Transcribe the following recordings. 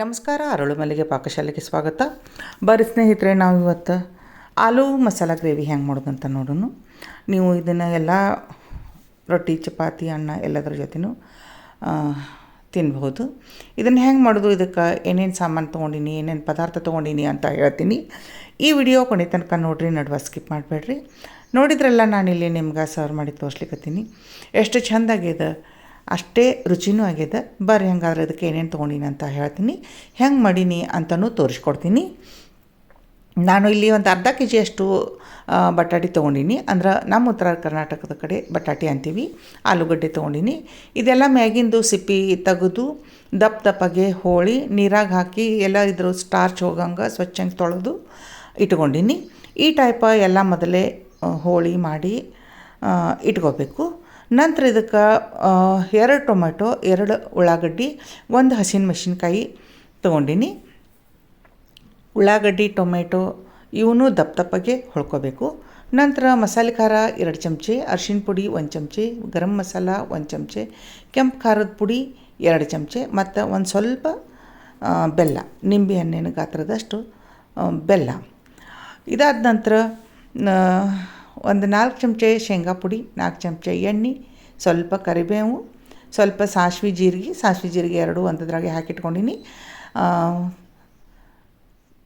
ನಮಸ್ಕಾರ, ಅರಳು ಮಲ್ಲಿಗೆ ಪಾಕಶಾಲೆಗೆ ಸ್ವಾಗತ. ಬರ್ರಿ ಸ್ನೇಹಿತರೆ, ನಾವು ಇವತ್ತು ಆಲೂ ಮಸಾಲ ಗ್ರೇವಿ ಹೆಂಗೆ ಮಾಡೋದು ಅಂತ ನೋಡೋಣ. ನೀವು ಇದನ್ನು ಎಲ್ಲ ರೊಟ್ಟಿ, ಚಪಾತಿ, ಅನ್ನ ಎಲ್ಲದರ ಜೊತೆನೂ ತಿನ್ಬಹುದು. ಇದನ್ನು ಹೆಂಗೆ ಮಾಡೋದು? ಇದಕ್ಕೆ ಏನೇನು ಸಾಮಾನು ತೊಗೊಂಡಿನಿ, ಏನೇನು ಪದಾರ್ಥ ತೊಗೊಂಡಿನಿ ಅಂತ ಹೇಳ್ತೀನಿ. ಈ ವಿಡಿಯೋ ಕೊನೆ ತನಕ ನೋಡಿರಿ, ನಡುವ ಸ್ಕಿಪ್ ಮಾಡಬೇಡ್ರಿ. ನೋಡಿದ್ರಲ್ಲ ನಾನಿಲ್ಲಿ ನಿಮ್ಗೆ ಸರ್ವ್ ಮಾಡಿ ತೋರಿಸ್ಲಿಕ್ಕತ್ತೀನಿ ಎಷ್ಟು ಚೆಂದಾಗಿದೆ ಅಷ್ಟೇ ರುಚಿನೂ ಆಗಿದೆ. ಬರ್ರಿ ಹಂಗಾದ್ರೆ ಅದಕ್ಕೆ ಏನೇನು ತೊಗೊಂಡಿನಿ ಅಂತ ಹೇಳ್ತೀನಿ. ಹೆಂಗೆ ಮಾಡೀನಿ ಅಂತಲೂ ತೋರಿಸ್ಕೊಡ್ತೀನಿ. ನಾನು ಇಲ್ಲಿ ಒಂದು ಅರ್ಧ ಕೆ ಜಿಯಷ್ಟು ಬಟಾಟಿ ತೊಗೊಂಡಿನಿ. ಅಂದ್ರೆ ನಮ್ಮ ಉತ್ತರ ಕರ್ನಾಟಕದ ಕಡೆ ಬಟಾಟಿ ಅಂತೀವಿ. ಆಲೂಗಡ್ಡೆ ತೊಗೊಂಡೀನಿ. ಇದೆಲ್ಲ ಮ್ಯಾಗಿಂದು ಸಿಪ್ಪಿ ತೆಗೆದು ದಪ್ಪ ದಪ್ಪಗೆ ಹೋಳಿ, ನೀರಾಗ ಹಾಕಿ ಎಲ್ಲ ಇದ್ರ ಸ್ಟಾರ್ಚ್ ಹೋಗಂಗೆ ಸ್ವಚ್ಛಂಗೆ ತೊಳೆದು ಇಟ್ಕೊಂಡಿನಿ. ಈ ಟೈಪ ಎಲ್ಲ ಮೊದಲೇ ಹೋಳಿ ಮಾಡಿ ಇಟ್ಕೋಬೇಕು. ನಂತರ ಇದಕ್ಕೆ ಎರಡು ಟೊಮೆಟೊ ಎರಡು ಉಳ್ಳಾಗಡ್ಡಿ, ಒಂದು ಹಸಿನ ಮೆಣಸಿನ್ಕಾಯಿ ತೊಗೊಂಡಿನಿ. ಉಳ್ಳಾಗಡ್ಡಿ ಟೊಮೆಟೊ ಇವನು ದಪ್ಪ ದಪ್ಪಗೆ ಹೊಳ್ಕೋಬೇಕು. ನಂತರ ಮಸಾಲೆ ಖಾರ ಎರಡು ಚಮಚೆ, ಅರ್ಶಿಣ ಪುಡಿ ಒಂದು ಚಮಚೆ, ಗರಂ ಮಸಾಲ ಒಂದು ಚಮಚೆ, ಕೆಂಪು ಖಾರದ ಪುಡಿ ಎರಡು ಚಮಚೆ, ಮತ್ತು ಒಂದು ಸ್ವಲ್ಪ ಬೆಲ್ಲ, ನಿಂಬೆ ಹಣ್ಣಿನ ಗಾತ್ರದಷ್ಟು ಬೆಲ್ಲ. ಇದಾದ ನಂತರ ಒಂದು ನಾಲ್ಕು ಚಮಚೆ ಶೇಂಗಾ ಪುಡಿ, ನಾಲ್ಕು ಚಮಚೆ ಎಣ್ಣೆ, ಸ್ವಲ್ಪ ಕರಿಬೇವು, ಸ್ವಲ್ಪ ಸಾಸ್ವೆ ಜೀರಿಗೆ, ಸಾಸಿವೆ ಜೀರಿಗೆ ಎರಡು ಒಂದದ್ರಾಗೆ ಹಾಕಿಟ್ಕೊಂಡಿನಿ.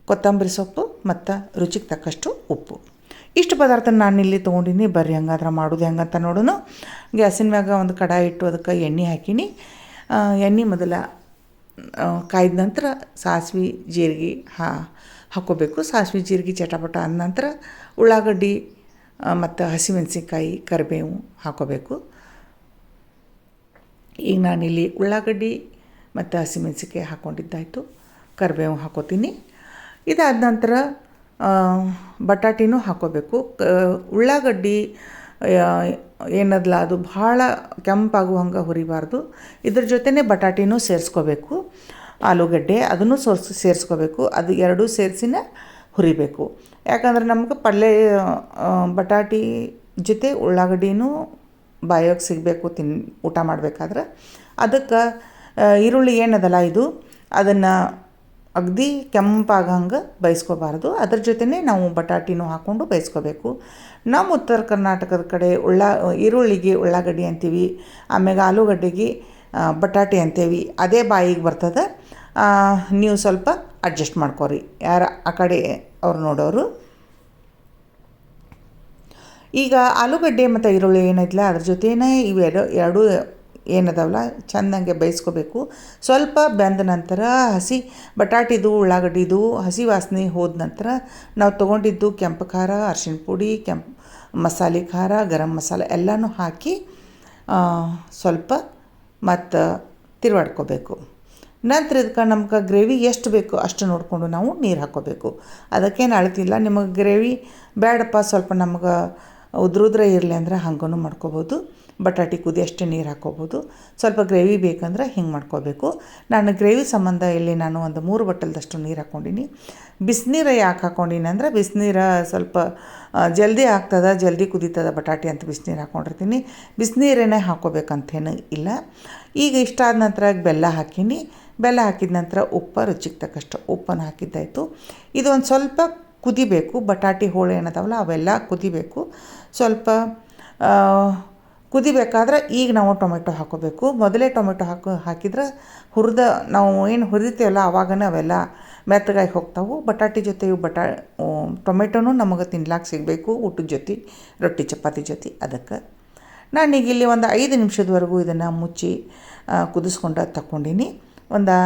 ಕೊತ್ತಂಬರಿ ಸೊಪ್ಪು ಮತ್ತು ರುಚಿಗೆ ತಕ್ಕಷ್ಟು ಉಪ್ಪು. ಇಷ್ಟು ಪದಾರ್ಥ ನಾನು ಇಲ್ಲಿ ತೊಗೊಂಡಿನಿ. ಬರ್ರಿ ಹಂಗಾದ್ರೆ ಮಾಡೋದು ಹೆಂಗಂತ ನೋಡೋಣ ಗ್ಯಾಸಿನ ಮ್ಯಾಗ ಒಂದು ಕಡಾಯಿ ಇಟ್ಟು ಅದಕ್ಕೆ ಎಣ್ಣೆ ಹಾಕಿನಿ. ಎಣ್ಣೆ ಮೊದಲ ಕಾಯ್ದ ನಂತರ ಸಾಸ್ವೆ ಜೀರಿಗೆ ಹಾ ಹಾಕೋಬೇಕು ಸಾಸಿವೆ ಜೀರಿಗೆ ಚಟಪಟ ಅಂದ ನಂತರ ಉಳ್ಳಾಗಡ್ಡಿ ಮತ್ತು ಹಸಿಮೆಣಸಿನ್ಕಾಯಿ ಕರಿಬೇವು ಹಾಕೋಬೇಕು. ಈಗ ನಾನಿಲ್ಲಿ ಉಳ್ಳಾಗಡ್ಡಿ ಮತ್ತು ಹಸಿಮೆಣಸಿನ್ಕಾಯಿ ಹಾಕ್ಕೊಂಡಿದ್ದಾಯಿತು ಕರಿಬೇವು ಹಾಕೋತೀನಿ. ಇದಾದ ನಂತರ ಬಟಾಟಿನೂ ಹಾಕೋಬೇಕು. ಉಳ್ಳಾಗಡ್ಡಿ ಏನದಲ್ಲ ಅದು ಭಾಳ ಕೆಂಪಾಗುವಂಗೆ ಹುರಿಬಾರ್ದು. ಇದ್ರ ಜೊತೆನೇ ಬಟಾಟಿನೂ ಸೇರಿಸ್ಕೋಬೇಕು. ಆಲೂಗಡ್ಡೆ ಅದನ್ನು ಸೋರ್ಸ್, ಸೇರಿಸ್ಕೋಬೇಕು. ಅದು ಎರಡೂ ಸೇರಿಸಿನ ಹುರಿಬೇಕು. ಯಾಕಂದ್ರೆ ನಮ್ಗೆ ಪಲ್ಯ ಬಟಾಟಿ ಜೊತೆ ಉಳ್ಳಾಗಡ್ಡಿನೂ ಬಾಯೋಗೆ ಸಿಗಬೇಕು ತಿನ್, ಊಟ ಮಾಡಬೇಕಾದ್ರೆ. ಅದಕ್ಕೆ ಈರುಳ್ಳಿ ಏನದಲ್ಲ ಇದು, ಅದನ್ನು ಅಗ್ದಿ ಕೆಂಪಾಗಂಗೆ ಬಯಸ್ಕೋಬಾರ್ದು ಅದ್ರ ಜೊತೆನೇ ನಾವು ಬಟಾಟಿನೂ ಹಾಕ್ಕೊಂಡು ಬಯಸ್ಕೋಬೇಕು ನಮ್ಮ ಉತ್ತರ ಕರ್ನಾಟಕದ ಕಡೆ ಉಳ್ಳಾ, ಈರುಳ್ಳಿಗೆ ಉಳ್ಳಾಗಡ್ಡಿ ಅಂತೀವಿ, ಆಮ್ಯಾಗ ಆಲೂಗಡ್ಡೆಗೆ ಬಟಾಟೆ ಅಂತೀವಿ, ಅದೇ ಬಾಯಿಗೆ ಬರ್ತದೆ. ನೀವು ಸ್ವಲ್ಪ ಅಡ್ಜಸ್ಟ್ ಮಾಡ್ಕೋರಿ. ಯಾರು, ಆ ಕಡೆ ಅವ್ರು ನೋಡೋರು. ಈಗ ಆಲೂಗಡ್ಡೆ ಮತ್ತು ಈರುಳ್ಳಿ ಏನೈತಲ್ಲ ಅದ್ರ ಜೊತೆನೇ ಇವೆರಡು ಎರಡು ಏನದವಲ್ಲ, ಚೆಂದಂಗೆ ಬೇಯಿಸ್ಕೋಬೇಕು. ಸ್ವಲ್ಪ ಬೆಂದ ನಂತರ ಹಸಿ ಬಟಾಟಿದು, ಉಳ್ಳಾಗಡ್ಡಿದು, ಹಸಿ ವಾಸನೆ ಹೋದ ನಂತರ ನಾವು ತೊಗೊಂಡಿದ್ದು ಕೆಂಪು ಖಾರ, ಅರ್ಶಿಣ ಪುಡಿ, ಕೆಂಪು ಮಸಾಲೆ ಖಾರ, ಗರಂ ಮಸಾಲೆ ಎಲ್ಲನೂ ಹಾಕಿ ಸ್ವಲ್ಪ ಮತ್ತು ತಿರುವಾಡ್ಕೋಬೇಕು. ನಂತರ ಇದಕ್ಕೆ ನಮ್ಗೆ ಗ್ರೇವಿ ಎಷ್ಟು ಬೇಕು ಅಷ್ಟು ನೋಡಿಕೊಂಡು ನಾವು ನೀರು ಹಾಕ್ಕೋಬೇಕು ಅದಕ್ಕೇನು ಅಳ್ತಿಲ್ಲ, ನಿಮಗೆ ಗ್ರೇವಿ ಬೇಡಪ್ಪ ಸ್ವಲ್ಪ ನಮ್ಗೆ ಉದ್ರುದ್ರೆ ಇರಲಿ ಅಂದ್ರೆ ಹಂಗೂ ಮಾಡ್ಕೋಬೋದು. ಬಟಾಟಿ ಕುದಿ ಅಷ್ಟೇ ನೀರು ಹಾಕ್ಕೋಬೋದು ಸ್ವಲ್ಪ ಗ್ರೇವಿ ಬೇಕಂದ್ರೆ ಹಿಂಗೆ ಮಾಡ್ಕೋಬೇಕು. ನಾನು ಗ್ರೇವಿ ಸಂಬಂಧ ಇಲ್ಲಿ ನಾನು ಒಂದು ಮೂರು ಬಟ್ಟಲ್ದಷ್ಟು ನೀರು ಹಾಕ್ಕೊಂಡಿನಿ ಬಿಸಿನೀರ ಯಾಕೆ ಹಾಕ್ಕೊಂಡಿನಿ ಅಂದರೆ ಬಿಸಿನೀರ ಸ್ವಲ್ಪ ಜಲ್ದಿ ಆಗ್ತದ, ಜಲ್ದಿ ಕುದೀತದ ಬಟಾಟಿ ಅಂತ ಬಿಸಿನೀರು ಹಾಕ್ಕೊಂಡಿರ್ತೀನಿ ಬಿಸಿನೀರೇನೆ ಹಾಕ್ಕೋಬೇಕಂತೇನು ಇಲ್ಲ. ಈಗ ಇಷ್ಟ ಆದ ನಂತರ ಬೆಲ್ಲ ಹಾಕೀನಿ. ಬೆಲ್ಲ ಹಾಕಿದ ನಂತರ ಉಪ್ಪು, ರುಚಿಗೆ ತಕ್ಕಷ್ಟು ಉಪ್ಪನ್ನು ಹಾಕಿದ್ದಾಯಿತು. ಇದು ಒಂದು ಸ್ವಲ್ಪ ಕುದಿಬೇಕು, ಬಟಾಟಿ, ಹೋಳು ಏನದವಲ್ಲ ಅವೆಲ್ಲ ಕುದಿಬೇಕು. ಸ್ವಲ್ಪ ಕುದಿಬೇಕಾದ್ರೆ ಈಗ ನಾವು ಟೊಮೆಟೊ ಹಾಕೋಬೇಕು. ಮೊದಲೇ ಟೊಮೆಟೊ ಹಾಕೋ, ಹಾಕಿದ್ರೆ ಹುರಿದ, ನಾವು ಏನು ಹುರಿತೀವಲ್ಲ ಆವಾಗನೇ ಅವೆಲ್ಲ ಮೆತ್ತಗಾಗಿ ಹೋಗ್ತಾವೆ. ಬಟಾಟಿ ಜೊತೆ ಇವು ಬಟಾ ಟೊಮೆಟೊನೂ ನಮಗೆ ತಿನ್ಲಾಕ ಸಿಗಬೇಕು, ಊಟದ ಜೊತೆ, ರೊಟ್ಟಿ, ಚಪಾತಿ ಜೊತೆ, ಅದಕ್ಕೆ. ನಾನೀಗ ಇಲ್ಲಿ ಒಂದು ಐದು ನಿಮಿಷದವರೆಗೂ ಇದನ್ನು ಮುಚ್ಚಿ ಕುದಿಸ್ಕೊಂಡು ತಗೊಂಡಿನಿ ಒಂದು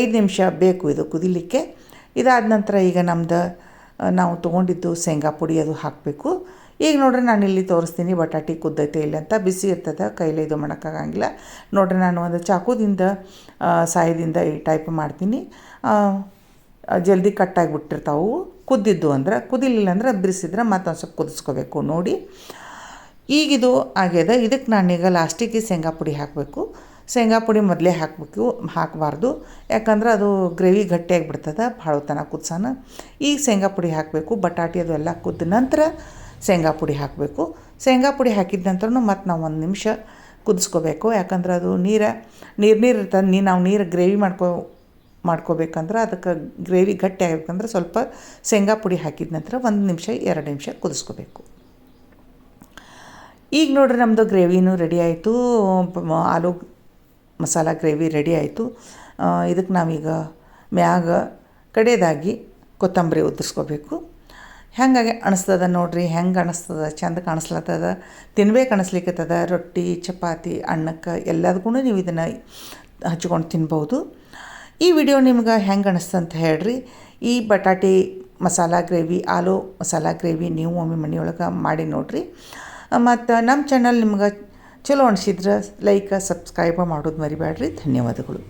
ಐದು ನಿಮಿಷ ಬೇಕು ಇದು ಕುದಿಲಿಕ್ಕೆ. ಇದಾದ ನಂತರ ಈಗ ನಮ್ದು ನಾವು ತೊಗೊಂಡಿದ್ದು ಶೇಂಗಾ ಪುಡಿ ಅದು ಹಾಕಬೇಕು. ಈಗ ನೋಡ್ರಿ ನಾನು ಇಲ್ಲಿ ತೋರಿಸ್ತೀನಿ, ಬಟಾಟಿ ಕುದ್ದೈತೆ ಇಲ್ಲ ಅಂತ ಬಿಸಿ ಇರ್ತದೆ, ಕೈಲಿ ಇದು ಮಾಡೋಕ್ಕಾಗಂಗಿಲ್ಲ. ನೋಡ್ರಿ ನಾನು ಒಂದು ಚಾಕುದಿಂದ ಸಾಯದಿಂದ ಈ ಟೈಪ್ ಮಾಡ್ತೀನಿ. ಜಲ್ದಿ ಜಲ್ದಿ ಕಟ್ಟಾಗಿಬಿಟ್ಟಿರ್ತಾವು. ಕುದ್ದಿದ್ದು ಅಂದ್ರೆ, ಕುದಿಲಿಲ್ಲ ಅಂದ್ರೆ ಬಿರಿಸಿದ್ರೆ ಮತ್ತೊಂದು ಸ್ವಲ್ಪ ಕುದಿಸ್ಕೋಬೇಕು ನೋಡಿ. ಈಗಿದು ಆಗ್ಯದ ಇದಕ್ಕೆ ನಾನೀಗ ಲಾಸ್ಟಿಗೆ ಶೇಂಗಾ ಪುಡಿ ಹಾಕಬೇಕು. ಶೇಂಗಾ ಪುಡಿ ಮೊದಲೇ ಹಾಕಬೇಕು, ಹಾಕಬಾರ್ದು. ಯಾಕಂದ್ರೆ ಅದು ಗ್ರೇವಿ ಗಟ್ಟಿಯಾಗಿಬಿಡ್ತದೆ ಭಾಳ ತನ ಕುದ್ಸನ. ಈಗ ಶೇಂಗಾ ಪುಡಿ ಹಾಕಬೇಕು, ಬಟಾಟಿ ಅದು ಕುದ್ದ ನಂತರ ಶೇಂಗಾ ಪುಡಿ ಹಾಕಬೇಕು. ಶೇಂಗಾ ಪುಡಿ ಹಾಕಿದ ನಂತರ ಮತ್ತು ನಾವು ಒಂದು ನಿಮಿಷ ಕುದಿಸ್ಕೋಬೇಕು. ಯಾಕಂದ್ರೆ ಅದು ನೀರು ನೀರು ನೀರು ಇರ್ತದೆ ನೀ ನಾವು ನೀರು ಗ್ರೇವಿ ಮಾಡ್ಕೋ, ಮಾಡ್ಕೋಬೇಕಂದ್ರೆ ಅದಕ್ಕೆ ಗ್ರೇವಿ ಗಟ್ಟಿ ಆಗಬೇಕಂದ್ರೆ ಸ್ವಲ್ಪ ಶೇಂಗಾ ಪುಡಿ ಹಾಕಿದ ನಂತರ ಒಂದು ನಿಮಿಷ, ಎರಡು ನಿಮಿಷ ಕುದಿಸ್ಕೋಬೇಕು. ಈಗ ನೋಡ್ರಿ ನಮ್ಮದು ಗ್ರೇವಿನೂ ರೆಡಿ ಆಯಿತು. ಆಲೂ ಮಸಾಲ ಗ್ರೇವಿ ರೆಡಿ ಆಯಿತು. ಇದಕ್ಕೆ ನಾವೀಗ ಮ್ಯಾಗ ಕಡೆಯದಾಗಿ ಕೊತ್ತಂಬರಿ ಉದುರಿಸ್ಕೋಬೇಕು. ಹೆಂಗಾಗಿ ಅನಿಸ್ತದ ನೋಡ್ರಿ, ಹೆಂಗೆ ಅನಿಸ್ತದ ಚಂದ ಕಾಣಿಸ್ಲತ್ತದ, ತಿನ್ಬೇಕು ಅನಿಸ್ಲಿಕ್ಕತ್ತದ ರೊಟ್ಟಿ, ಚಪಾತಿ, ಅನ್ನಕ್ಕೆ ಎಲ್ಲದಕ್ಕೂ ನೀವು ಇದನ್ನು ಹಚ್ಕೊಂಡು ತಿನ್ಬೋದು. ಈ ವಿಡಿಯೋ ನಿಮ್ಗೆ ಹೆಂಗೆ ಅಂತ ಹೇಳ್ರಿ. ಈ ಬಟಾಟೆ ಮಸಾಲ ಗ್ರೇವಿ, ಆಲೂ ಮಸಾಲ ಗ್ರೇವಿ ನೀವು ಒಮ್ಮೆ ಮನೆಯೊಳಗೆ ಮಾಡಿ ನೋಡಿರಿ. ಮತ್ತು ನಮ್ಮ ಚಾನಲ್ ನಿಮ್ಗೆ ಚಲೋ ಅನಿಸಿದ್ರೆ ಲೈಕ್ ಸಬ್ಸ್ಕ್ರೈಬ ಮಾಡೋದು ಮರಿಬೇಡ್ರಿ ಧನ್ಯವಾದಗಳು.